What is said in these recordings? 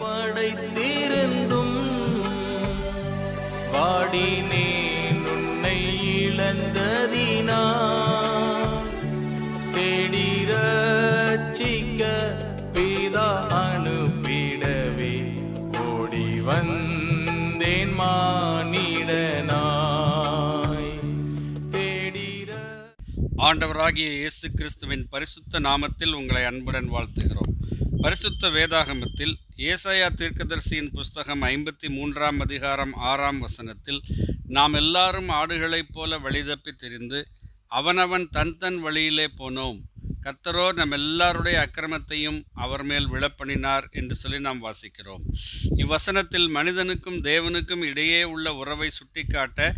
படைத்திருந்தும் வாடினேன் உன்னை இழந்ததினா. தேடி ரட்சிக்க பிதா அனுப்பிடவே ஓடி வந்தேன் மானிடனாய். தேடிர ஆண்டவராகிய இயேசு கிறிஸ்துவின் பரிசுத்த நாமத்தில் உங்களை அன்புடன் வாழ்த்துகிறோம். பரிசுத்த வேதாகமத்தில் ஏசாயா தீர்க்கதரிசியின் புஸ்தகம் ஐம்பத்தி மூன்றாம் அதிகாரம் ஆறாம் வசனத்தில் நாம் எல்லாரும் ஆடுகளைப் போல வழிதப்பி திரிந்து அவனவன் தன் தன் வழியிலே போனோம். கத்தரோ நம் எல்லாருடைய அக்கிரமத்தையும் அவர் மேல் விழப்பண்ணினார் என்று சொல்லி நாம் வாசிக்கிறோம். இவ்வசனத்தில் மனிதனுக்கும் தேவனுக்கும் இடையே உள்ள உறவை சுட்டிக்காட்ட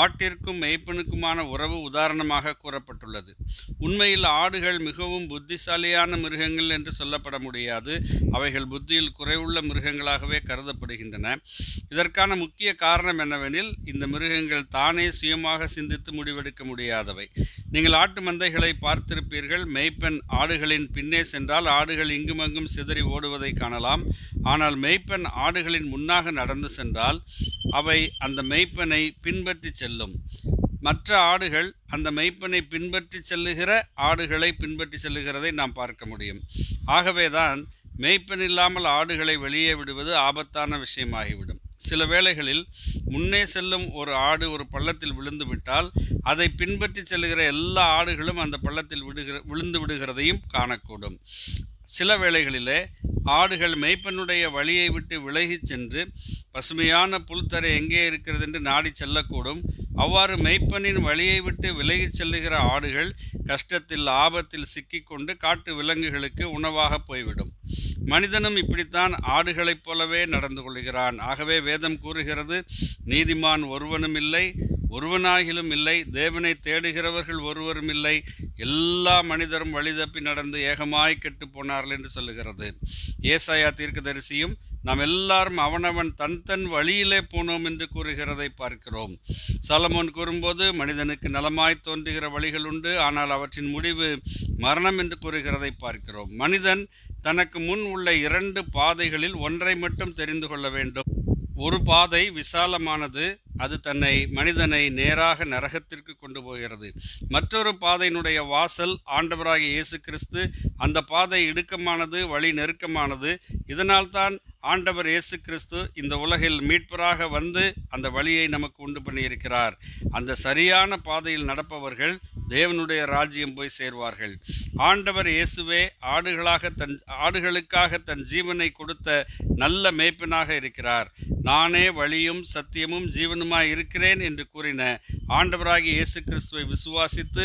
ஆட்டிற்கும் மெய்ப்பனுக்குமான உறவு உதாரணமாக கூறப்பட்டுள்ளது. உண்மையில் ஆடுகள் மிகவும் புத்திசாலியான மிருகங்கள் என்று சொல்லப்பட முடியாது. அவைகள் புத்தியில் குறைவுள்ள மிருகங்களாகவே கருதப்படுகின்றன. இதற்கான முக்கிய காரணம் என்னவெனில் இந்த மிருகங்கள் தானே சுயமாக சிந்தித்து முடிவெடுக்க முடியாதவை. நீங்கள் ஆட்டு மந்தைகளை பார்த்திருப்பீர்கள் மெய் மெய்ப்பெண் ஆடுகளின் பின்னே சென்றால் ஆடுகள் இங்குமங்கும் சிதறி ஓடுவதை காணலாம். ஆனால் மெய்ப்பெண் ஆடுகளின் முன்னாக நடந்து சென்றால் அவை அந்த மெய்ப்பெண்ணை பின்பற்றி செல்லும். மற்ற ஆடுகள் அந்த மெய்ப்பனை பின்பற்றி செல்லுகிற ஆடுகளை பின்பற்றி செல்லுகிறதை நாம் பார்க்க முடியும். ஆகவேதான் மெய்ப்பெண் இல்லாமல் ஆடுகளை வெளியே விடுவது ஆபத்தான விஷயமாகிவிடும். சில வேளைகளில் முன்னே செல்லும் ஒரு ஆடு ஒரு பள்ளத்தில் விழுந்து விட்டால் அதை பின்பற்றி செல்கிற எல்லா ஆடுகளும் அந்த பள்ளத்தில் விடுகிற விழுந்து விடுகிறதையும் காணக்கூடும். சில வேளைகளிலே ஆடுகள் மெய்ப்பனுடைய வழியை விட்டு விலகிச் சென்று பசுமையான புல்தரை எங்கே இருக்கிறது என்று நாடி செல்லக்கூடும். அவ்வாறு மெய்ப்பனின் வழியை விட்டு விலகிச் செல்லுகிற ஆடுகள் கஷ்டத்தில் ஆபத்தில் சிக்கிக்கொண்டு காட்டு விலங்குகளுக்கு உணவாக போய்விடும். மனிதனும் இப்படித்தான் ஆடுகளைப் போலவே நடந்து கொள்கிறான். ஆகவே வேதம் கூறுகிறது நீதிமான் ஒருவனும் இல்லை ஒருவனாகிலும் இல்லை தேவனை தேடுகிறவர்கள் ஒருவரும் இல்லை. எல்லா மனிதரும் வழிதப்பி நடந்து ஏகமாய் கெட்டு போனார்கள் என்று சொல்லுகிறது. ஏசாயா தீர்க்கதரிசியும் நாம் எல்லாரும் அவனவன் தன் தன் வழியிலே போனோம் என்று கூறுகிறதை பார்க்கிறோம். சலமோன் கூறும்போது மனிதனுக்கு நலமாய் தோன்றுகிற வழிகள் உண்டு ஆனால் அவற்றின் முடிவு மரணம் என்று கூறுகிறதை பார்க்கிறோம். மனிதன் தனக்கு முன் உள்ள இரண்டு பாதைகளில் ஒன்றை மட்டும் தெரிந்து கொள்ள வேண்டும். ஒரு பாதை விசாலமானது அது தன்னை மனிதனை நேராக நரகத்திற்கு கொண்டு போகிறது. மற்றொரு பாதையினுடைய வாசல் ஆண்டவராகிய இயேசு கிறிஸ்து அந்த பாதை இடுக்கமானது வழி நெருக்கமானது. இதனால்தான் ஆண்டவர் இயேசு கிறிஸ்து இந்த உலகில் மீட்பராக வந்து அந்த வழியை நமக்கு உண்டு பண்ணியிருக்கிறார். அந்த சரியான பாதையில் நடப்பவர்கள் தேவனுடைய ராஜ்யம் போய் சேர்வார்கள். ஆண்டவர் இயேசுவே ஆடுகளாக தன் ஆடுகளுக்காக தன் ஜீவனை கொடுத்த நல்ல மேய்ப்பனாக இருக்கிறார். நானே வழியும் சத்தியமும் ஜீவனுமாய் இருக்கிறேன் என்று கூறின ஆண்டவராகி இயேசு கிறிஸ்துவை விசுவாசித்து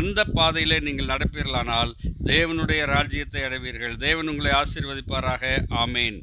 அந்த பாதையிலே நீங்கள் நடப்பீர்களானால் தேவனுடைய ராஜ்யத்தை அடைவீர்கள். தேவன் உங்களை ஆசீர்வதிப்பாராக. ஆமேன்.